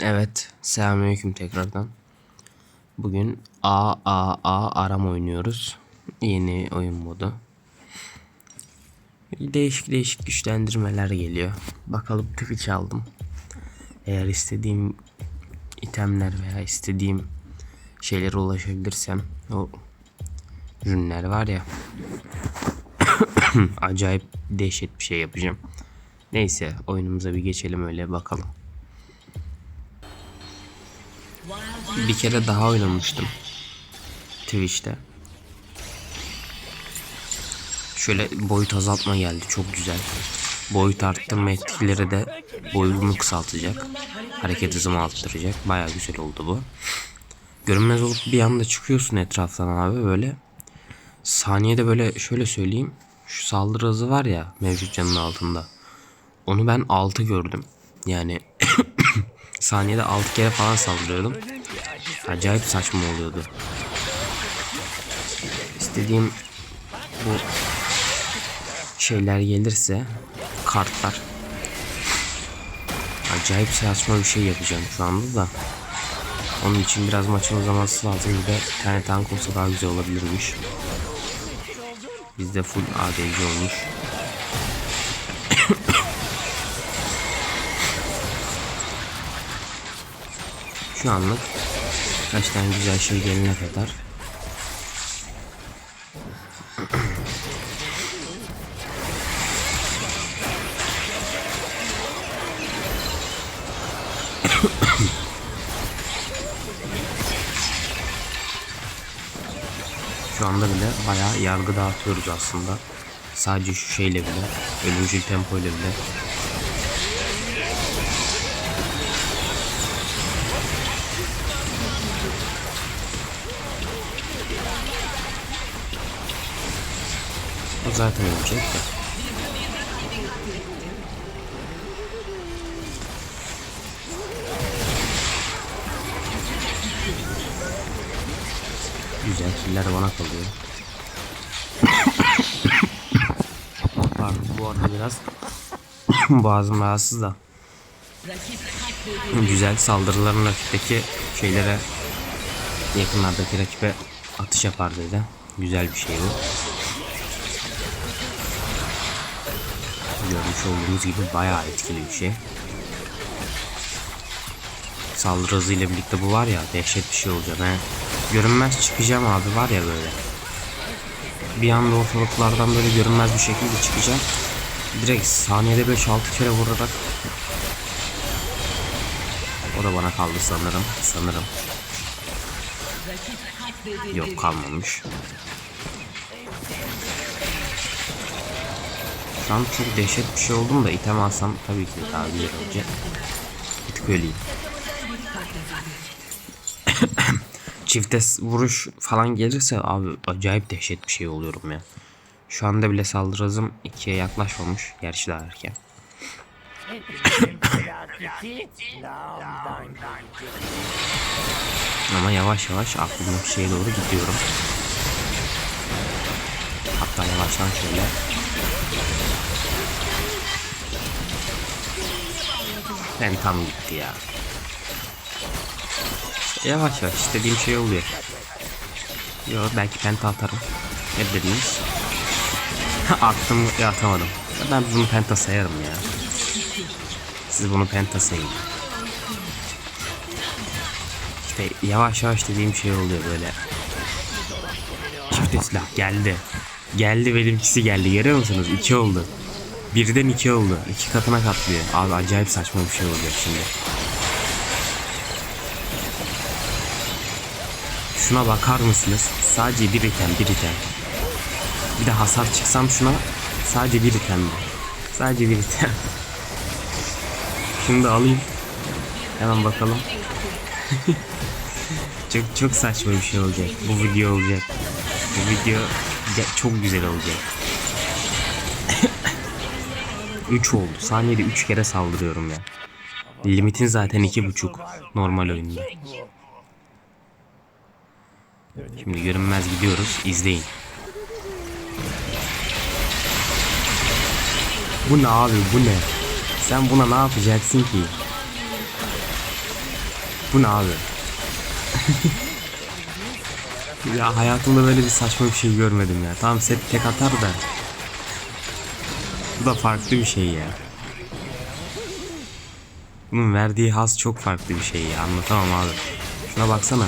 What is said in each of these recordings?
Evet, selamünaleyküm tekrardan. Bugün A A A aram oynuyoruz. Yeni oyun modu. Değişik değişik güçlendirmeler geliyor. Bakalım Twitch aldım. Eğer istediğim itemler veya istediğim şeylere ulaşabilirsem o ürünler var ya acayip dehşet bir şey yapacağım. Neyse oyunumuza bir geçelim öyle bakalım. Bir kere daha oynamıştım. Twitch'te. Şöyle boyut azaltma geldi. Çok güzel. Boyut arttırma etkileri de boyunu kısaltacak. Hareket hızımı arttıracak. Baya güzel oldu bu. Görünmez olup bir anda çıkıyorsun etraftan abi böyle. Saniyede böyle şöyle söyleyeyim. Şu saldırı hızı var ya mevcut canın altında. Onu ben 6 gördüm. Yani saniyede 6 kere falan saldırıyordum. Acayip saçma oluyordu. İstediğim bu şeyler gelirse kartlar acayip saçma bir şey yapacağım şu anda da. Onun için biraz maçın uzaması lazım. Bir de tane tank olsa daha güzel olabilirmiş. Bizde full ADC olmuş. Şu anlık kaç tane güzel şey gelene kadar Şu anda bile bayağı yargı dağıtıyoruz aslında. Sadece şu şeyle bile, ölümcül tempo ile bile. Zaten ölecek de. Güzel killer bana kalıyor. Pardon bu arada biraz boğazım rahatsız da. Güzel saldırıların rakipteki şeylere yakınlardaki rakibe atış yapar dedi. Güzel bir şey bu. Görmüş olduğunuz gibi bayağı etkili bir şey. Saldırı hızıyla birlikte bu var ya dehşet bir şey olacak. He. Görünmez çıkacağım abi var ya böyle. Bir anda ortalıklardan böyle görünmez bir şekilde çıkacağım. Direkt saniyede 5-6 kere vurarak o da bana kaldı sanırım. Sanırım. Yok kalmamış. An çok dehşet bir şey oldum da item alsam tabii ki daha güzel olacak. Bir tık öleyim. Çifte vuruş falan gelirse abi acayip dehşet bir şey oluyorum ya. Şu anda bile saldırı hızım 2'ye yaklaşmamış. Gerçi daha erken. Ama yavaş yavaş aklımdaki şeye doğru gidiyorum. Hatta yavaştan şöyle Ben tam gitti ya. Yavaş yavaş istediğim şey oluyor. Yo belki penta atarım. Ne dediniz? Attım ya atamadım. Ben bunu penta sayarım ya. Siz bunu penta sayın. İşte yavaş yavaş dediğim şey oluyor böyle. Çifte silah geldi. Geldi benimkisi geldi. Görüyor musunuz? İki oldu. Birden iki oldu. İki katına katlıyor. Abi acayip saçma bir şey olacak şimdi. Şuna bakar mısınız? Sadece bir item, bir item. Bir de hasar çıksam şuna sadece bir item. Sadece bir item. Şunu da alayım. Hemen bakalım. çok çok saçma bir şey olacak. Bu video olacak. Bu video çok güzel olacak. 3 oldu. Saniyede 3 kere saldırıyorum ya. Limitin zaten 2.5 normal oyunda. Şimdi görünmez gidiyoruz. İzleyin. Bu ne abi bu ne? Sen buna ne yapacaksın ki? Bu ne abi? ya hayatımda böyle bir saçma bir şey görmedim ya. Tamam set tek atar da. Bu da farklı bir şey ya. Bunun verdiği haz çok farklı bir şey ya. Anlatamam abi. Şuna baksana.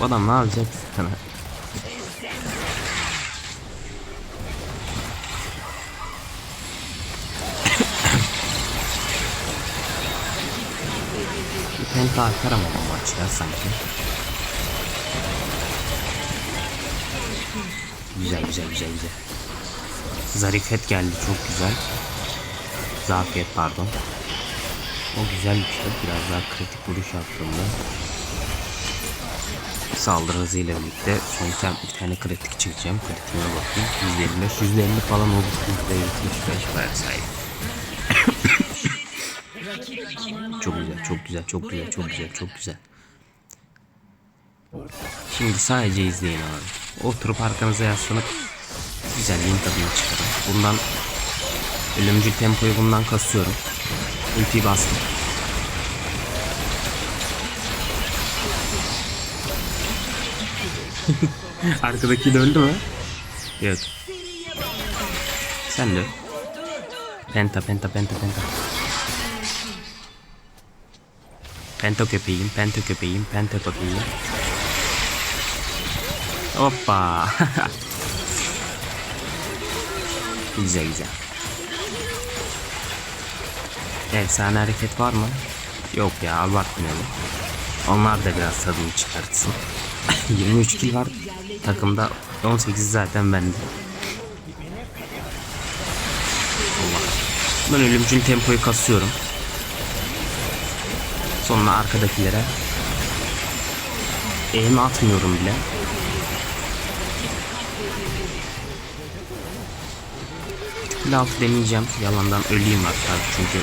Bu adam ne yapacak sana? Penta atar ama maç ya sanki. Güzel güzel güzel güzel. Zarifet geldi çok güzel. Zafiyet pardon. O güzel bir. Biraz daha kritik vuruş yaptığımda. Saldırı hızıyla birlikte son tem bir tane kritik çıkacağım. Kritiğine bakayım. %25, %50 falan olur. %75 bayağı sahip. çok güzel, çok güzel, çok güzel, çok güzel, çok güzel. Şimdi sadece izleyin abi. Oturup arkanıza yaslanıp güzelliğin tadını çıkarın. Bundan ölümcül tempoyu bundan kasıyorum. Ultiyi bastım. Arkadaki de öldü mü? Yok. Sen de. Penta penta penta penta. Penta köpeğim, penta köpeğim, penta köpeğim. Hoppa. güzel güzel. Efsane hareket var mı? Yok ya abartmayalım. Onlar da biraz tadını çıkartsın. 23 kill var. Takımda 18 zaten bende. Allah. Ben ölümcül tempoyu kasıyorum. Sonra arkadakilere aim atmıyorum bile. Kill altı deneyeceğim. Yalandan öleyim hatta çünkü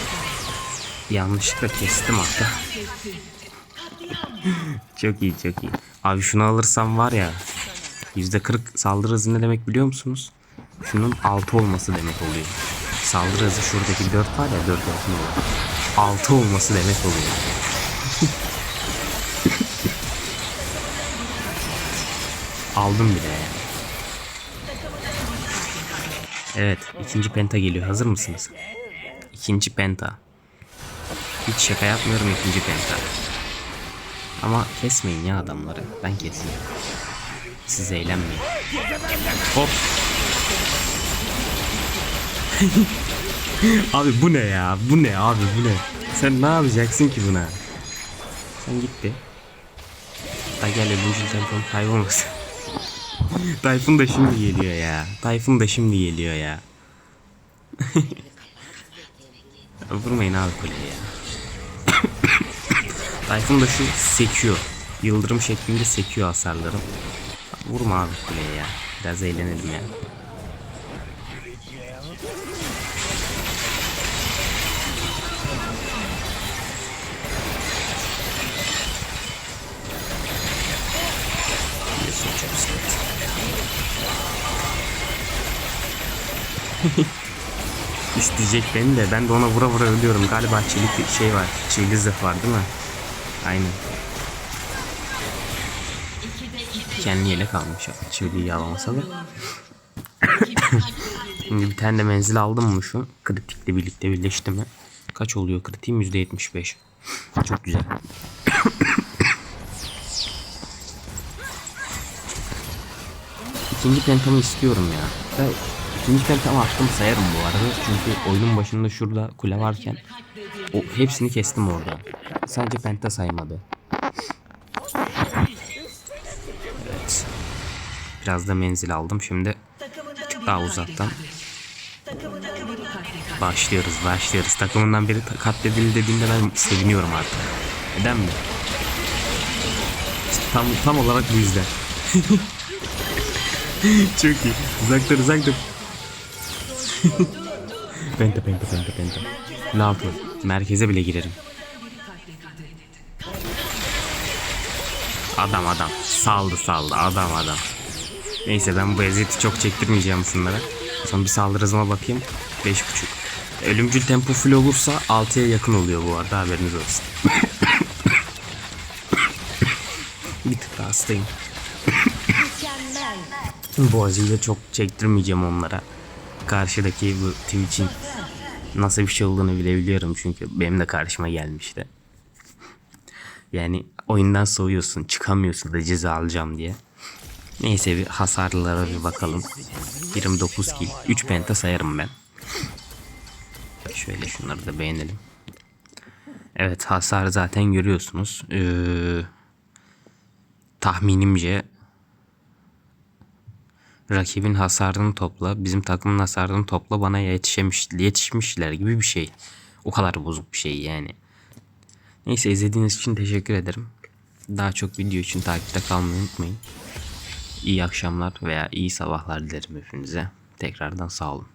yanlışlıkla kestim hatta. çok iyi çok iyi. Abi şunu alırsam var ya %40 saldırı hızı ne demek biliyor musunuz? Şunun 6 olması demek oluyor. Saldırı hızı şuradaki 4 var ya 4 altın oluyor. 6 olması demek oluyor. Aldım bile yani. Evet ikinci penta geliyor. Hazır mısınız? İkinci penta. Hiç şaka yapmıyorum ikinci penta. Ama kesmeyin ya adamları. Ben keseyim. Siz eğlenmeyin. Hop. abi bu ne ya? Bu ne abi bu ne? Sen ne yapacaksın ki buna? Sen gitti. Da gel öbüncül tempon kaybolmasın. Tayfun da şimdi geliyor ya. Tayfun da şimdi geliyor ya. Vurmayın abi ya. Tayfun da şu sekiyor. Yıldırım şeklinde sekiyor hasarlarım. Vurma abi kuleye ya. Biraz eğlenelim ya. İsteyecek beni de ben de ona vura vura ölüyorum. Galiba çelik şey var. Çelik zırh var değil mi? Aynen. Kendi yelek almış. Çeliği yağlamasa da. Şimdi bir tane de menzil aldım mı şu? Kritikle birlikte birleşti mi? Kaç oluyor kritiğim? %75. Çok güzel. İkinci pentamı istiyorum ya. Ben ikinci pentamı attım sayarım bu arada. Çünkü oyunun başında şurada kule varken o hepsini kestim orada. Sadece penta saymadı. Evet. Biraz da menzil aldım. Şimdi tık daha uzaktan. Başlıyoruz, başlıyoruz. Takımından biri katledildi dediğinde ben seviniyorum artık. Neden mi? Tam, tam olarak bu yüzden. Çok iyi. Uzaktır uzaktır. penta penta penta penta. Ne yapıyorum? Merkeze bile girerim. Adam adam. Saldı saldı. Adam adam. Neyse ben bu eziyeti çok çektirmeyeceğim şunlara. Son bir saldırı hızıma bakayım. 5.5. Ölümcül tempo full olursa 6'ya yakın oluyor bu arada haberiniz olsun. Bir tık hastayım. bu acıyı da çok çektirmeyeceğim onlara. Karşıdaki bu Twitch'in nasıl bir şey olduğunu bilebiliyorum çünkü benim de karşıma gelmişti. Yani oyundan soğuyorsun, çıkamıyorsun da ceza alacağım diye. Neyse bir hasarlara bir bakalım. 29 kill. 3 penta sayarım ben. Şöyle şunları da beğenelim. Evet hasar zaten görüyorsunuz. Ee, tahminimce rakibin hasarını topla, bizim takımın hasarını topla bana yetişemiş, yetişmişler gibi bir şey. O kadar bozuk bir şey yani. Neyse izlediğiniz için teşekkür ederim. Daha çok video için takipte kalmayı unutmayın. İyi akşamlar veya iyi sabahlar dilerim hepinize. Tekrardan sağ olun.